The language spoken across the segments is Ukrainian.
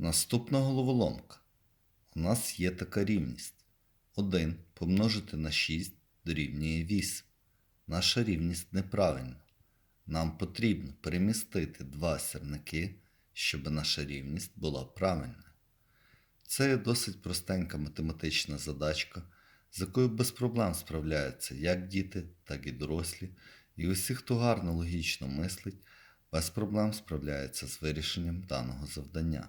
Наступна головоломка. У нас є така рівність. 1 помножити на 6 дорівнює 8. Наша рівність неправильна. Нам потрібно перемістити два сірники, щоб наша рівність була правильною. Це досить простенька математична задачка, з якою без проблем справляються як діти, так і дорослі, і усі, хто гарно логічно мислить, без проблем справляються з вирішенням даного завдання.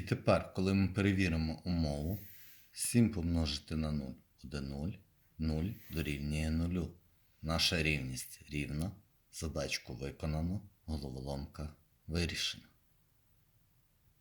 І тепер, коли ми перевіримо умову, 7 помножити на 0 буде 0, 0 дорівнює 0. Наша рівність рівна, задачку виконано, головоломка вирішена.